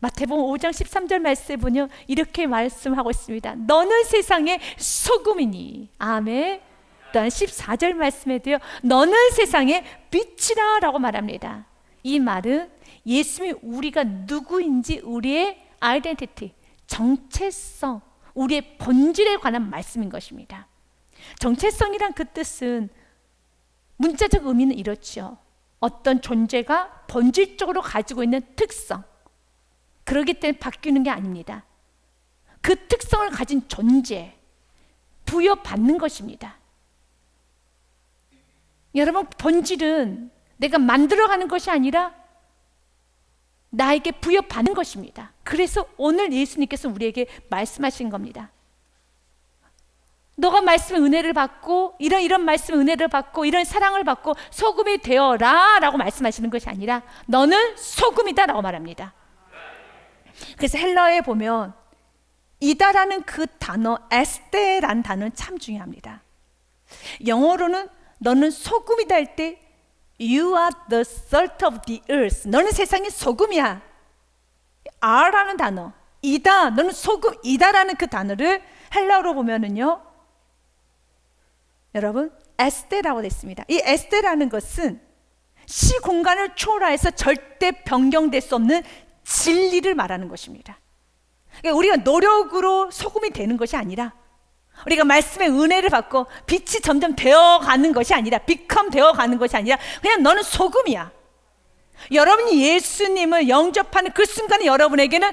마태복음 5장 13절 말씀에 보면 이렇게 말씀하고 있습니다. 너는 세상의 소금이니. 아멘. 또한 14절 말씀에도요. 너는 세상의 빛이라라고 말합니다. 이 말은 예수님이 우리가 누구인지 우리의 아이덴티티, 정체성, 우리의 본질에 관한 말씀인 것입니다. 정체성이란 그 뜻은 문자적 의미는 이렇죠. 어떤 존재가 본질적으로 가지고 있는 특성. 그러기 때문에 바뀌는 게 아닙니다. 그 특성을 가진 존재, 부여받는 것입니다. 여러분, 본질은 내가 만들어가는 것이 아니라 나에게 부여받는 것입니다. 그래서 오늘 예수님께서 우리에게 말씀하신 겁니다. 너가 말씀의 은혜를 받고 이런 이런 말씀의 은혜를 받고 이런 사랑을 받고 소금이 되어라 라고 말씀하시는 것이 아니라 너는 소금이다 라고 말합니다. 그래서 헬라어에 보면 이다라는 그 단어 에스테라는 단어는 참 중요합니다. 영어로는 너는 소금이다 할 때 You are the salt of the earth. 너는 세상의 소금이야. R라는 단어, 이다, 너는 소금이다라는 그 단어를 헬라어로 보면은요, 여러분, 에스테라고 됐습니다. 이 에스테라는 것은 시 공간을 초월해서 절대 변경될 수 없는 진리를 말하는 것입니다. 그러니까 우리가 노력으로 소금이 되는 것이 아니라 우리가 말씀의 은혜를 받고 빛이 점점 되어가는 것이 아니라 become 되어가는 것이 아니라 그냥 너는 소금이야. 여러분이 예수님을 영접하는 그 순간에 여러분에게는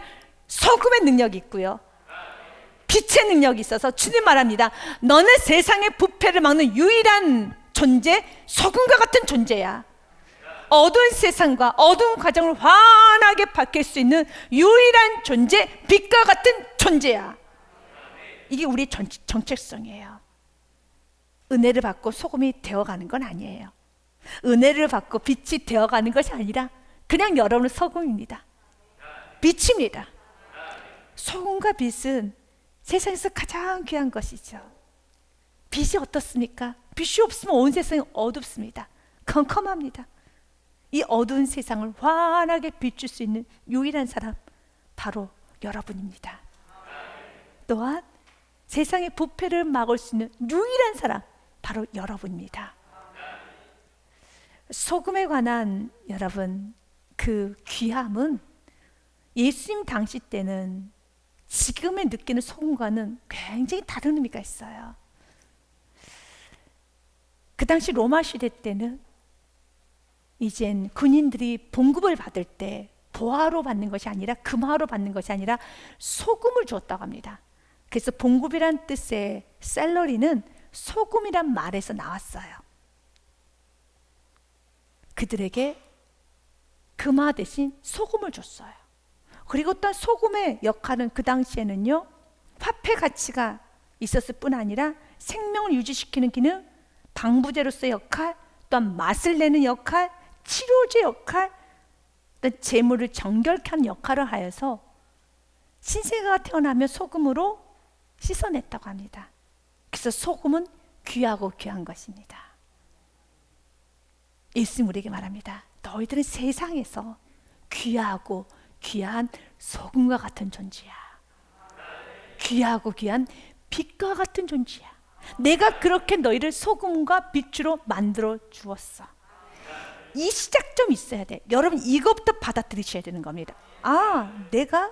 소금의 능력이 있고요. 빛의 능력이 있어서 주님 말합니다. 너는 세상의 부패를 막는 유일한 존재, 소금과 같은 존재야. 어두운 세상과 어두운 과정을 환하게 밝힐 수 있는 유일한 존재, 빛과 같은 존재야. 이게 우리 정, 정체성이에요. 은혜를 받고 소금이 되어가는 건 아니에요. 은혜를 받고 빛이 되어가는 것이 아니라 그냥 여러분은 소금입니다. 빛입니다. 소금과 빛은 세상에서 가장 귀한 것이죠. 빛이 어떻습니까? 빛이 없으면 온 세상이 어둡습니다. 컴컴합니다. 이 어두운 세상을 환하게 비출 수 있는 유일한 사람 바로 여러분입니다. 또한 세상의 부패를 막을 수 있는 유일한 사람 바로 여러분입니다. 소금에 관한 여러분 그 귀함은 예수님 당시 때는 지금에 느끼는 소금과는 굉장히 다른 의미가 있어요. 그 당시 로마 시대 때는 이젠 군인들이 봉급을 받을 때 보화로 받는 것이 아니라 금화로 받는 것이 아니라 소금을 줬다고 합니다. 그래서 봉급이란 뜻의 셀러리는 소금이란 말에서 나왔어요. 그들에게 금화 대신 소금을 줬어요. 그리고 또 소금의 역할은 그 당시에는요, 화폐 가치가 있었을 뿐 아니라 생명을 유지시키는 기능, 방부제로서의 역할, 또한 맛을 내는 역할, 치료제 역할, 또 재물을 정결케 하는 역할을 하여서 신세가 태어나면 소금으로 씻어냈다고 합니다. 그래서 소금은 귀하고 귀한 것입니다. 예수님 우리에게 말합니다. 너희들은 세상에서 귀하고 귀한 소금과 같은 존재야. 귀하고 귀한 빛과 같은 존재야. 내가 그렇게 너희를 소금과 빛으로 만들어 주었어. 이 시작점 있어야 돼. 여러분 이것부터 받아들이셔야 되는 겁니다. 아, 내가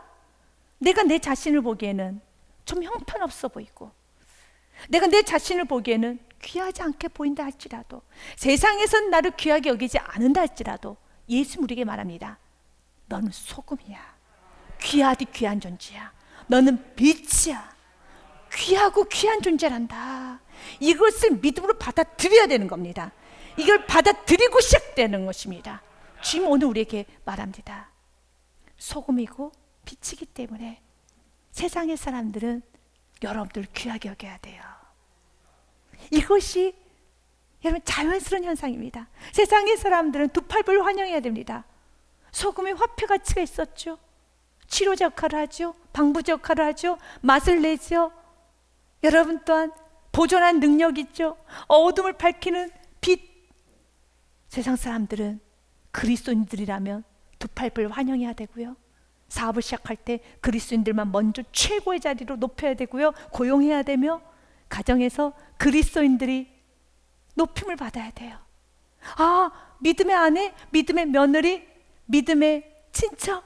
내가 내 자신을 보기에는 좀 형편없어 보이고 내가 내 자신을 보기에는 귀하지 않게 보인다 할지라도 세상에선 나를 귀하게 여기지 않는다 할지라도 예수 우리에게 말합니다. 너는 소금이야. 귀하디 귀한 존재야. 너는 빛이야. 귀하고 귀한 존재란다. 이것을 믿음으로 받아들여야 되는 겁니다. 이걸 받아들이고 시작되는 것입니다. 주님 오늘 우리에게 말합니다. 소금이고 빛이기 때문에 세상의 사람들은 여러분들 귀하게 여겨야 돼요. 이것이 여러분 자연스러운 현상입니다. 세상의 사람들은 두 팔불 환영해야 됩니다. 소금이 화폐 가치가 있었죠. 치료제 역할을 하죠. 방부제 역할을 하죠. 맛을 내죠. 여러분 또한 보존한 능력 있죠. 어둠을 밝히는 빛. 세상 사람들은 그리스도인들이라면 두 팔불 환영해야 되고요. 사업을 시작할 때 그리스도인들만 먼저 최고의 자리로 높여야 되고요. 고용해야 되며 가정에서 그리스도인들이 높임을 받아야 돼요. 아, 믿음의 아내, 믿음의 며느리, 믿음의 친척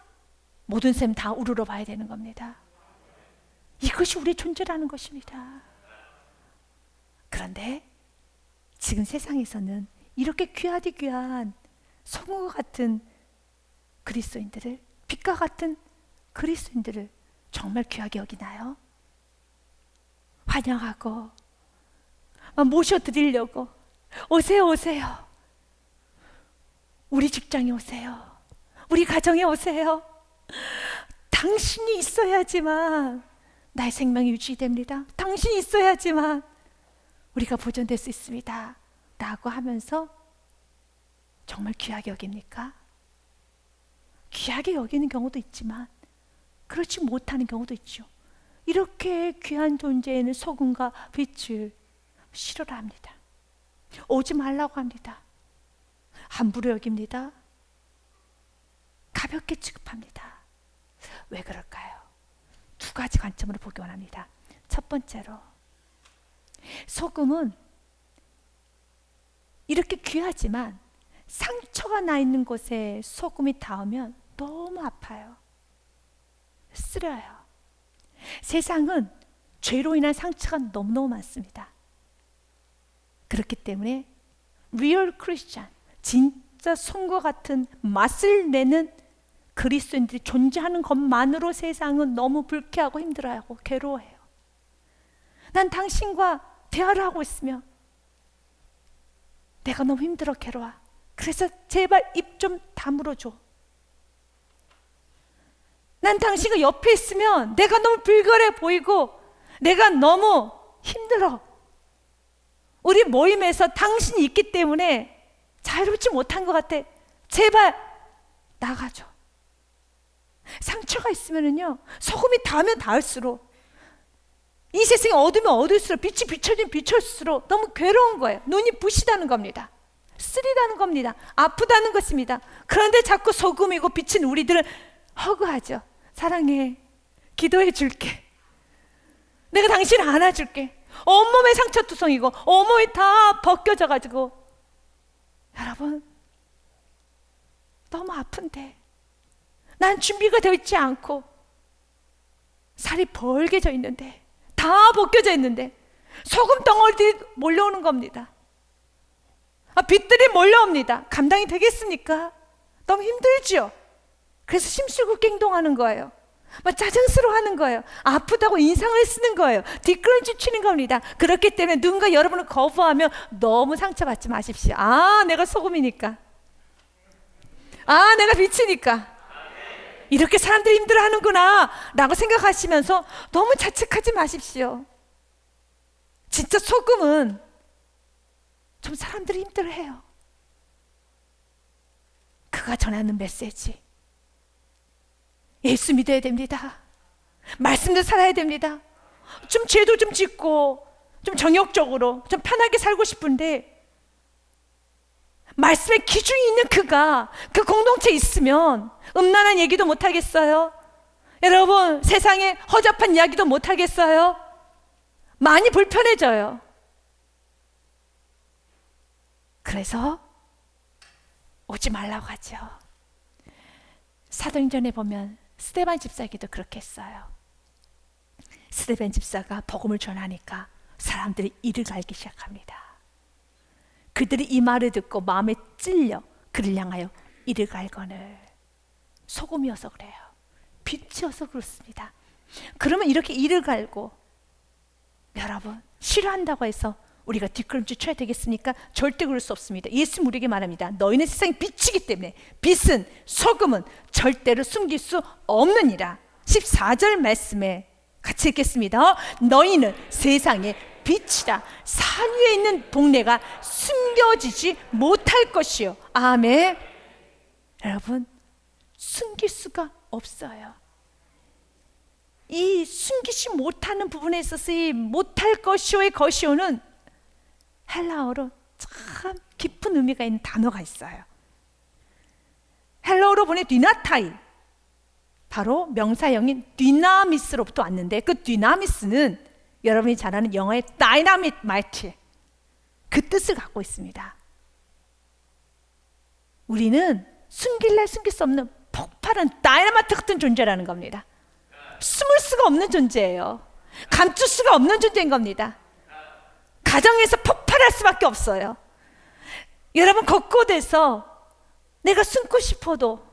모든 셈 다 우러러 봐야 되는 겁니다. 이것이 우리의 존재라는 것입니다. 그런데 지금 세상에서는 이렇게 귀하디 귀한 성우와 같은 그리스도인들을 빛과 같은 그리스도인들을 정말 귀하게 여기나요? 환영하고 막 모셔드리려고 오세요 오세요. 우리 직장에 오세요. 우리 가정에 오세요. 당신이 있어야지만 나의 생명이 유지됩니다. 당신이 있어야지만 우리가 보존될 수 있습니다 라고 하면서 정말 귀하게 여깁니까? 귀하게 여기는 경우도 있지만 그렇지 못하는 경우도 있죠. 이렇게 귀한 존재에는 소금과 빛을 싫어라 합니다. 오지 말라고 합니다. 함부로 여깁니다. 가볍게 취급합니다. 왜 그럴까요? 두 가지 관점으로 보기 원합니다. 첫 번째로 소금은 이렇게 귀하지만 상처가 나 있는 곳에 소금이 닿으면 너무 아파요. 쓰려요. 세상은 죄로 인한 상처가 너무너무 많습니다. 그렇기 때문에 리얼 크리스찬, 진짜 손과 같은 맛을 내는 그리스도인들이 존재하는 것만으로 세상은 너무 불쾌하고 힘들어하고 괴로워해요. 난 당신과 대화를 하고 있으면 내가 너무 힘들어 괴로워. 그래서 제발 입 좀 다물어 줘. 난 당신과 옆에 있으면 내가 너무 불결해 보이고 내가 너무 힘들어. 우리 모임에서 당신이 있기 때문에 자유롭지 못한 것 같아. 제발 나가줘. 상처가 있으면은요, 소금이 닿으면 닿을수록 이 세상에 어두면 어두울수록 빛이 비춰지면 비춰질수록 너무 괴로운 거예요. 눈이 부시다는 겁니다. 쓰리다는 겁니다. 아프다는 것입니다. 그런데 자꾸 소금이고 빛인 우리들은 허구하죠. 사랑해. 기도해 줄게. 내가 당신을 안아줄게. 온몸에 상처투성이고 온몸이 다 벗겨져 가지고 여러분 너무 아픈데 난 준비가 되어 있지 않고 살이 벌게 져 있는데 다 벗겨져 있는데 소금 덩어리들이 몰려오는 겁니다. 아, 빛들이 몰려옵니다. 감당이 되겠습니까? 너무 힘들죠? 그래서 심술궂게 행동하는 거예요. 막 짜증스러워 하는 거예요. 아프다고 인상을 쓰는 거예요. 뒷걸음질 치는 겁니다. 그렇기 때문에 누군가 여러분을 거부하면 너무 상처받지 마십시오. 아, 내가 소금이니까. 아, 내가 빛이니까. 이렇게 사람들이 힘들어 하는구나. 라고 생각하시면서 너무 자책하지 마십시오. 진짜 소금은 좀 사람들이 힘들어해요. 그가 전하는 메시지. 예수 믿어야 됩니다. 말씀도 살아야 됩니다. 좀 죄도 좀 짓고, 좀 정욕적으로, 좀 편하게 살고 싶은데, 말씀의 기준이 있는 그가 그 공동체에 있으면 음란한 얘기도 못 하겠어요. 여러분, 세상에 허접한 이야기도 못 하겠어요. 많이 불편해져요. 그래서 오지 말라고 하죠. 사도행전에 보면 스테반 집사에게도 그렇게 했어요. 스테반 집사가 복음을 전하니까 사람들이 이를 갈기 시작합니다. 그들이 이 말을 듣고 마음에 찔려 그를 향하여 이를 갈거늘 소금이어서 그래요. 빛이어서 그렇습니다. 그러면 이렇게 이를 갈고 여러분 싫어한다고 해서 우리가 뒷걸음질 쳐야 되겠습니까? 절대 그럴 수 없습니다. 예수 우리에게 말합니다. 너희는 세상의 빛이기 때문에 빛은 소금은 절대로 숨길 수 없느니라. 14절 말씀에 같이 읽겠습니다. 너희는 세상의 빛이라 산 위에 있는 동네가 숨겨지지 못할 것이요. 아멘. 여러분 숨길 수가 없어요. 이 숨기지 못하는 부분에 있어서 이 못할 것이오의 것이오는 헬라어로 참 깊은 의미가 있는 단어가 있어요. 헬라어로 보내 디나타이. 바로 명사형인 디나미스로부터 왔는데 그 디나미스는 여러분이 잘 아는 영어의 다이나믹 마이트 그 뜻을 갖고 있습니다. 우리는 숨길래 숨길 수 없는 폭발한 다이나마트 같은 존재라는 겁니다. 숨을 수가 없는 존재예요. 감출 수가 없는 존재인 겁니다. 가정에서 폭발할 수밖에 없어요. 여러분 곳곳에서 내가 숨고 싶어도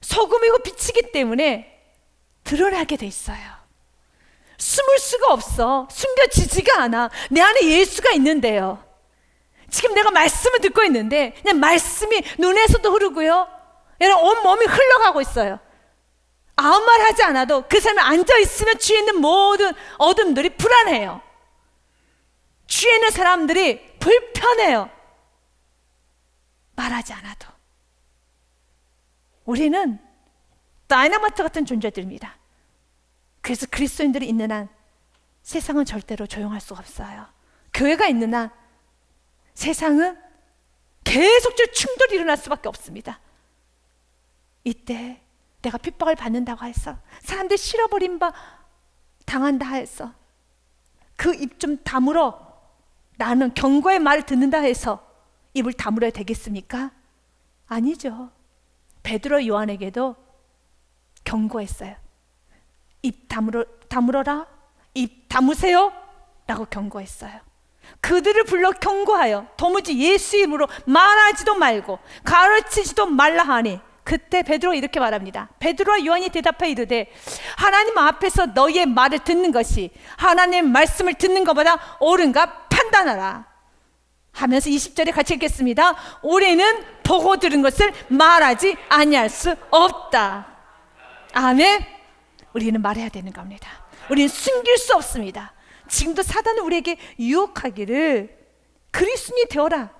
소금이고 빛이기 때문에 드러나게 돼 있어요. 숨을 수가 없어. 숨겨지지가 않아. 내 안에 예수가 있는데요. 지금 내가 말씀을 듣고 있는데 그냥 말씀이 눈에서도 흐르고요. 여러분 온 몸이 흘러가고 있어요. 아무 말 하지 않아도 그 사람이 앉아 있으면 주위에 있는 모든 어둠들이 불안해요. 주위에 있는 사람들이 불편해요. 말하지 않아도. 우리는 다이나마트 같은 존재들입니다. 그래서 그리스도인들이 있는 한 세상은 절대로 조용할 수가 없어요. 교회가 있는 한 세상은 계속적으로 충돌이 일어날 수밖에 없습니다. 이때 내가 핍박을 받는다고 해서 사람들 실어버린 바 당한다 해서 그 입 좀 다물어 나는 경고의 말을 듣는다 해서 입을 다물어야 되겠습니까? 아니죠. 베드로 요한에게도 경고했어요. 입 다물어, 다물어라. 입 다무세요. 라고 경고했어요. 그들을 불러 경고하여 도무지 예수 이름으로 말하지도 말고 가르치지도 말라 하니 그때 베드로 이렇게 말합니다. 베드로와 요한이 대답하여 이르되 하나님 앞에서 너희의 말을 듣는 것이 하나님 말씀을 듣는 것보다 옳은가 판단하라. 하면서 20절에 같이 읽겠습니다. 우리는 보고 들은 것을 말하지 아니할 수 없다. 아멘. 우리는 말해야 되는 겁니다. 우리는 숨길 수 없습니다. 지금도 사단은 우리에게 유혹하기를 그리스도인이 되어라.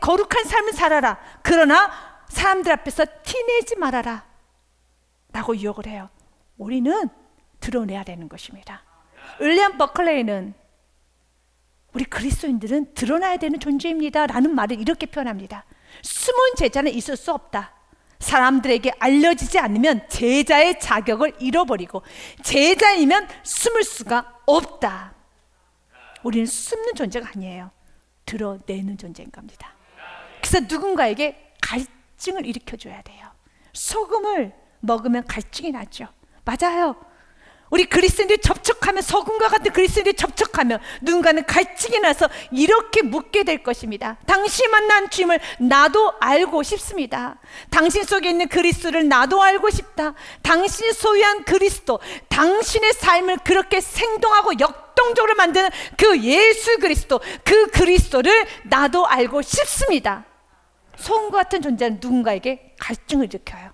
거룩한 삶을 살아라. 그러나 사람들 앞에서 티내지 말아라. 라고 유혹을 해요. 우리는 드러내야 되는 것입니다. 윌리엄 버클레이는 우리 그리스도인들은 드러나야 되는 존재입니다. 라는 말을 이렇게 표현합니다. 숨은 제자는 있을 수 없다. 사람들에게 알려지지 않으면 제자의 자격을 잃어버리고 제자이면 숨을 수가 없다. 우리는 숨는 존재가 아니에요. 드러내는 존재인 겁니다. 그래서 누군가에게 갈증을 일으켜줘야 돼요. 소금을 먹으면 갈증이 나죠. 맞아요. 우리 그리스도인들이 접촉하면 소금과 같은 그리스도인들이 접촉하면 누군가는 갈증이 나서 이렇게 묻게 될 것입니다. 당신 만난 주임을 나도 알고 싶습니다. 당신 속에 있는 그리스도를 나도 알고 싶다. 당신이 소유한 그리스도, 당신의 삶을 그렇게 생동하고 역동적으로 만드는 그 예수 그리스도, 그 그리스도를 나도 알고 싶습니다. 소금 같은 존재는 누군가에게 갈증을 일으켜요.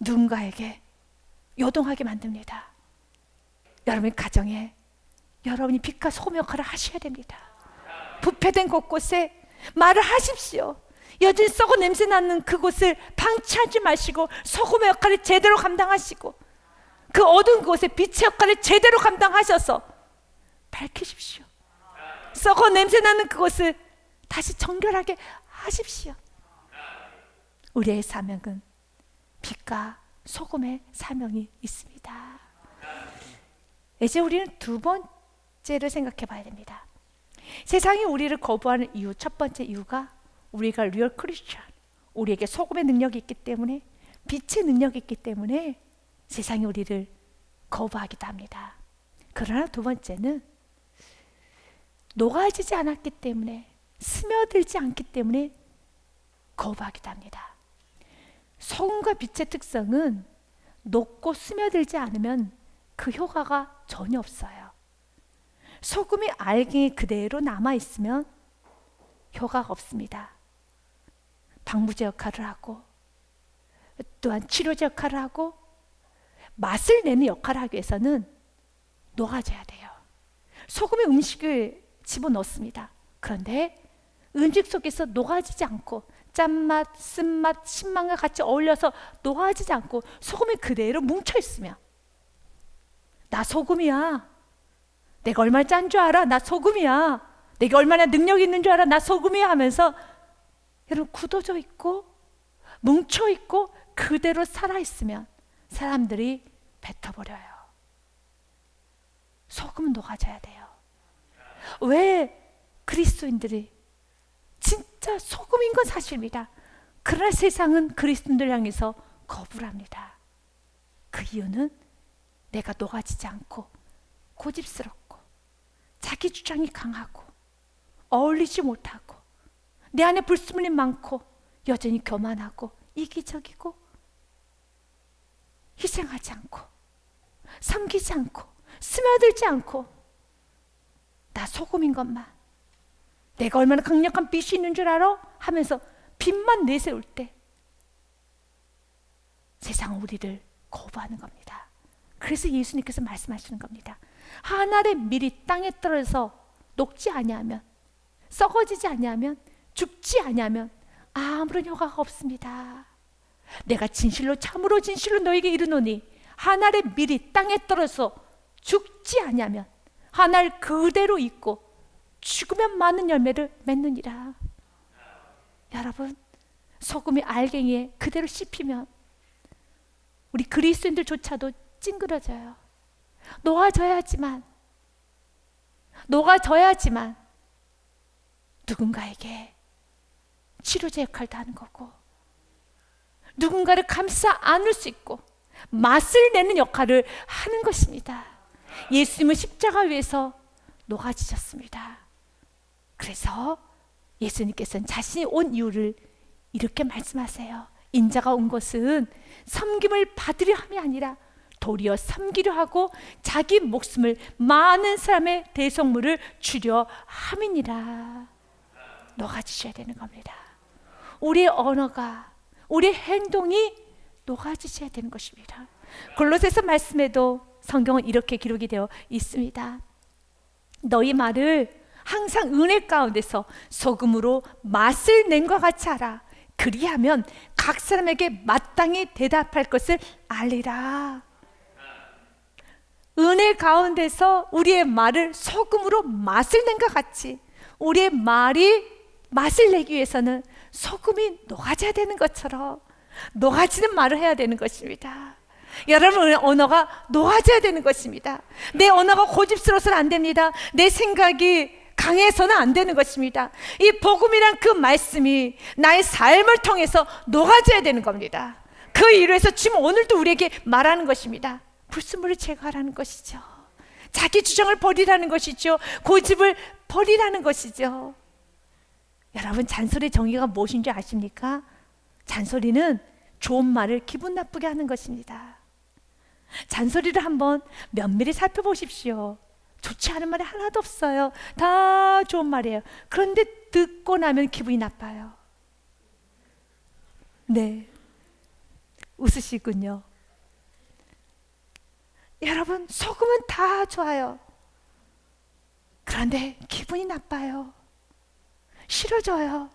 누군가에게 요동하게 만듭니다. 여러분 가정에 여러분이 빛과 소금 역할을 하셔야 됩니다. 부패된 곳곳에 말을 하십시오. 여진 썩어 냄새 나는 그곳을 방치하지 마시고 소금의 역할을 제대로 감당하시고 그 어두운 곳에 빛의 역할을 제대로 감당하셔서 밝히십시오. 썩어 냄새 나는 그곳을 다시 정결하게 하십시오. 우리의 사명은 빛과 소금의 사명이 있습니다. 이제 우리는 두 번째를 생각해 봐야 됩니다. 세상이 우리를 거부하는 이유, 첫 번째 이유가 우리가 리얼 크리스천, 우리에게 소금의 능력이 있기 때문에, 빛의 능력이 있기 때문에 세상이 우리를 거부하기도 합니다. 그러나 두 번째는 녹아지지 않았기 때문에, 스며들지 않기 때문에 거부하기도 합니다. 소금과 빛의 특성은 녹고 스며들지 않으면 그 효과가 전혀 없어요. 소금이 알갱이 그대로 남아 있으면 효과가 없습니다. 방부제 역할을 하고 또한 치료제 역할을 하고 맛을 내는 역할을 하기 위해서는 녹아져야 돼요. 소금이 음식을 집어넣습니다. 그런데 음식 속에서 녹아지지 않고 짠맛, 쓴맛, 신맛과 같이 어울려서 녹아지지 않고 소금이 그대로 뭉쳐 있으면 나 소금이야. 내가 얼마나 짠 줄 알아? 나 소금이야. 내가 얼마나 능력 있는 줄 알아? 나 소금이야 하면서 여러분 굳어져 있고 뭉쳐 있고 그대로 살아 있으면 사람들이 뱉어버려요. 소금은 녹아져야 돼요. 왜 그리스도인들이 진 짜 소금인 건 사실입니다. 그러나 세상은 그리스도인들 향해서 거부를 합니다. 그 이유는 내가 녹아지지 않고 고집스럽고 자기 주장이 강하고 어울리지 못하고 내 안에 불순물이 많고 여전히 교만하고 이기적이고 희생하지 않고 섬기지 않고 스며들지 않고 나 소금인 것만 내가 얼마나 강력한 빛이 있는 줄 알아? 하면서 빛만 내세울 때 세상은 우리를 거부하는 겁니다. 그래서 예수님께서 말씀하시는 겁니다. 한 알의 밀이 땅에 떨어져서 녹지 아니하면 썩어지지 아니하면 죽지 아니하면 아무런 효과가 없습니다. 내가 진실로 참으로 진실로 너에게 이르노니 한 알의 밀이 땅에 떨어져 죽지 아니하면 한 알 그대로 있고 죽으면 많은 열매를 맺느니라. 여러분 소금이 알갱이에 그대로 씹히면 우리 그리스도인들조차도 찡그러져요. 녹아져야지만 녹아져야지만 누군가에게 치료제 역할도 하는 거고 누군가를 감싸 안을 수 있고 맛을 내는 역할을 하는 것입니다. 예수님은 십자가 위에서 녹아지셨습니다. 그래서 예수님께서는 자신이 온 이유를 이렇게 말씀하세요. 인자가 온 것은 섬김을 받으려 함이 아니라 도리어 섬기려 하고 자기 목숨을 많은 사람의 대성물을 주려 함이니라. 녹아지셔야 되는 겁니다. 우리의 언어가, 우리의 행동이 녹아지셔야 되는 것입니다. 골로새서 말씀에도 성경은 이렇게 기록이 되어 있습니다. 너희 말을 항상 은혜 가운데서 소금으로 맛을 낸 것 같이 하라. 그리하면 각 사람에게 마땅히 대답할 것을 알리라. 은혜 가운데서 우리의 말을 소금으로 맛을 낸 것 같이 우리의 말이 맛을 내기 위해서는 소금이 녹아져야 되는 것처럼 녹아지는 말을 해야 되는 것입니다. 여러분의 언어가 녹아져야 되는 것입니다. 내 언어가 고집스러워서는 안 됩니다. 내 생각이 강해서는 안 되는 것입니다. 이 복음이란 그 말씀이 나의 삶을 통해서 녹아져야 되는 겁니다. 그 해서 지금 오늘도 우리에게 말하는 것입니다. 불순물을 제거하라는 것이죠. 자기 주장을 버리라는 것이죠. 고집을 버리라는 것이죠. 여러분 잔소리의 정의가 무엇인지 아십니까? 잔소리는 좋은 말을 기분 나쁘게 하는 것입니다. 잔소리를 한번 면밀히 살펴보십시오. 좋지 않은 말이 하나도 없어요. 다 좋은 말이에요. 그런데 듣고 나면 기분이 나빠요. 네. 웃으시군요. 여러분, 소금은 다 좋아요. 그런데 기분이 나빠요. 싫어져요.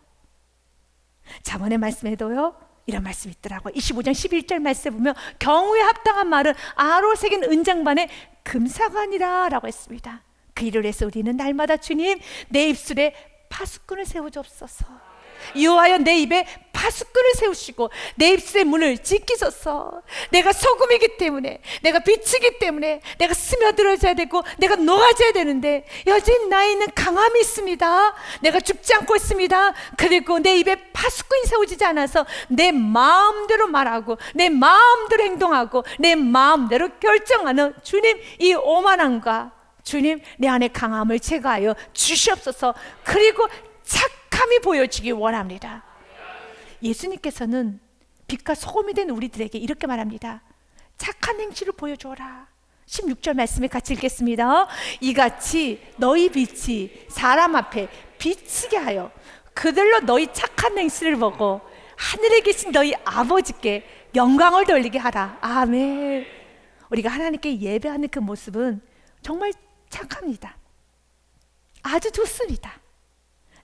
자문의 말씀에도요. 이런 말씀이 있더라고요. 25장 11절 말씀에 보면 경우에 합당한 말은 아로 새긴 은장반의 금사관이라 라고 했습니다. 그 일을 해서 우리는 날마다 주님 내 입술에 파수꾼을 세워주옵소서. 여호와여 내 입에 파수꾼을 세우시고 내 입술의 문을 지키소서. 내가 소금이기 때문에 내가 빛이기 때문에 내가 스며들어져야 되고 내가 녹아져야 되는데 여전히 나에는 강함이 있습니다. 내가 죽지 않고 있습니다. 그리고 내 입에 파수꾼이 세워지지 않아서 내 마음대로 말하고 내 마음대로 행동하고 내 마음대로 결정하는 주님 이 오만함과 주님 내 안에 강함을 제거하여 주시옵소서. 그리고 착함이 보여지기 원합니다. 예수님께서는 빛과 소금이 된 우리들에게 이렇게 말합니다. 착한 행실을 보여줘라. 16절 말씀에 같이 읽겠습니다. 이같이 너희 빛이 사람 앞에 비치게 하여 그들로 너희 착한 행실을 보고 하늘에 계신 너희 아버지께 영광을 돌리게 하라. 아멘. 우리가 하나님께 예배하는 그 모습은 정말 착합니다. 아주 좋습니다.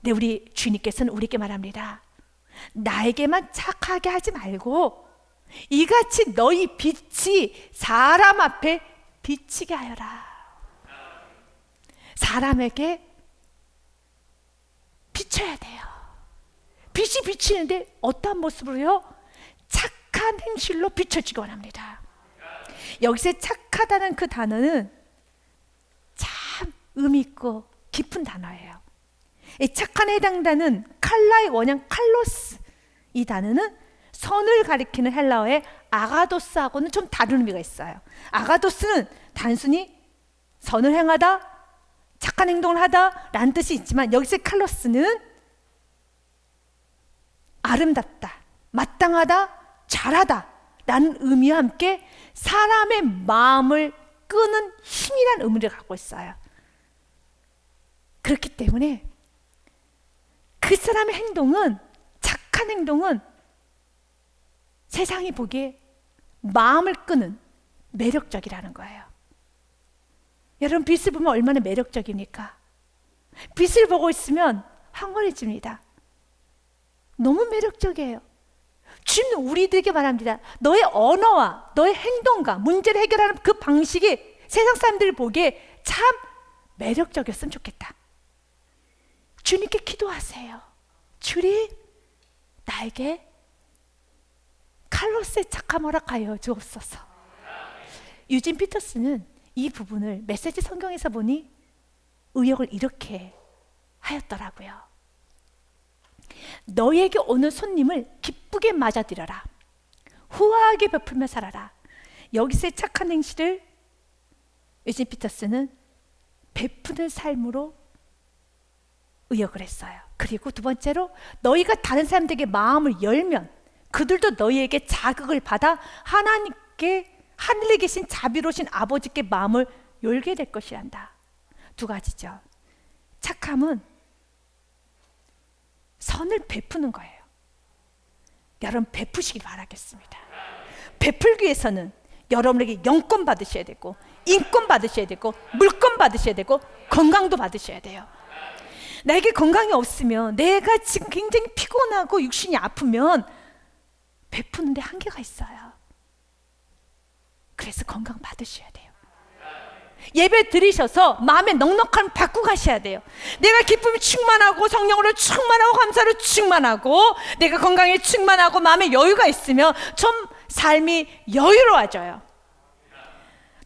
네, 우리 주님께서는 우리에게 말합니다. 나에게만 착하게 하지 말고 이같이 너희 빛이 사람 앞에 비치게 하여라. 사람에게 비춰야 돼요. 빛이 비치는데 어떤 모습으로요? 착한 행실로 비춰지기 원합니다. 여기서 착하다는 그 단어는 참 의미 있고 깊은 단어예요. 이 착한에 해당되는 칼라의 원형 칼로스 이 단어는 선을 가리키는 헬라어의 아가도스하고는 좀 다른 의미가 있어요. 아가도스는 단순히 선을 행하다, 착한 행동을 하다라는 뜻이 있지만 여기서 칼로스는 아름답다, 마땅하다, 잘하다 라는 의미와 함께 사람의 마음을 끄는 힘이라는 의미를 갖고 있어요. 그렇기 때문에 그 사람의 행동은 착한 행동은 세상이 보기에 마음을 끄는 매력적이라는 거예요. 여러분 빛을 보면 얼마나 매력적입니까? 빛을 보고 있으면 황홀해집니다. 너무 매력적이에요. 주님 우리들에게 말합니다. 너의 언어와 너의 행동과 문제를 해결하는 그 방식이 세상 사람들이 보기에 참 매력적이었으면 좋겠다. 주님께 기도하세요. 주님, 나에게 칼로스의 착함 허락하여 주옵소서. 유진 피터스는 이 부분을 메시지 성경에서 보니 의역을 이렇게 하였더라고요. 너에게 오는 손님을 기쁘게 맞아들여라. 후하게 베풀며 살아라. 여기서의 착한 행실을 유진 피터스는 베푸는 삶으로 의역을 했어요. 그리고 두 번째로 너희가 다른 사람들에게 마음을 열면 그들도 너희에게 자극을 받아 하나님께 하늘에 계신 자비로우신 아버지께 마음을 열게 될 것이란다. 두 가지죠. 착함은 선을 베푸는 거예요. 여러분 베푸시길 바라겠습니다. 베풀기 위해서는 여러분에게 영권 받으셔야 되고 인권 받으셔야 되고 물권 받으셔야 되고 건강도 받으셔야 돼요. 나에게 건강이 없으면 내가 지금 굉장히 피곤하고 육신이 아프면 베푸는데 한계가 있어요. 그래서 건강 받으셔야 돼요. 예배 드리셔서 마음의 넉넉함 받고 가셔야 돼요. 내가 기쁨이 충만하고 성령으로 충만하고 감사로 충만하고 내가 건강에 충만하고 마음에 여유가 있으면 좀 삶이 여유로워져요.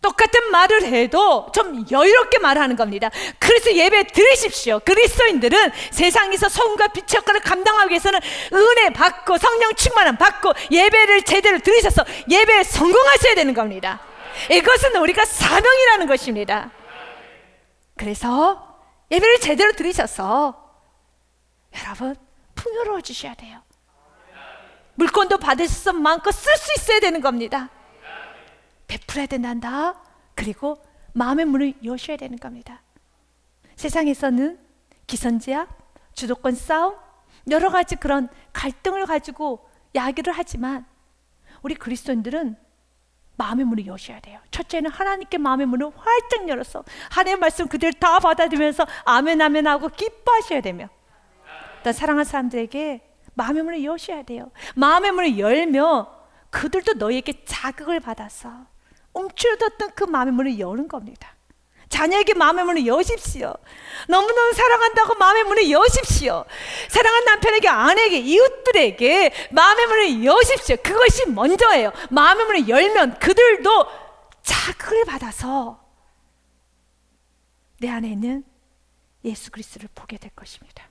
똑같은 말을 해도 좀 여유롭게 말하는 겁니다. 그래서 예배 드리십시오. 그리스도인들은 세상에서 소금과 빛의 역할을 감당하기 위해서는 은혜 받고 성령 충만함 받고 예배를 제대로 드리셔서 예배에 성공하셔야 되는 겁니다. 이것은 우리가 사명이라는 것입니다. 그래서 예배를 제대로 드리셔서 여러분 풍요로워 주셔야 돼요. 물건도 받으셔서 마음껏 쓸 수 있어야 되는 겁니다. 베풀어야 된단다. 그리고 마음의 문을 여셔야 되는 겁니다. 세상에서는 기선제압, 주도권 싸움, 여러 가지 그런 갈등을 가지고 야기를 하지만 우리 그리스도인들은 마음의 문을 여셔야 돼요. 첫째는 하나님께 마음의 문을 활짝 열어서 하나님의 말씀 그대로 다 받아들면서 아멘 아멘 하고 기뻐하셔야 되며 또 사랑하는 사람들에게 마음의 문을 여셔야 돼요. 마음의 문을 열며 그들도 너에게 자극을 받아서 움츠러졌던 그 마음의 문을 여는 겁니다. 자녀에게 마음의 문을 여십시오. 너무너무 사랑한다고 마음의 문을 여십시오. 사랑한 남편에게, 아내에게, 이웃들에게 마음의 문을 여십시오. 그것이 먼저예요. 마음의 문을 열면 그들도 자극을 받아서 내 안에 있는 예수 그리스도를 보게 될 것입니다.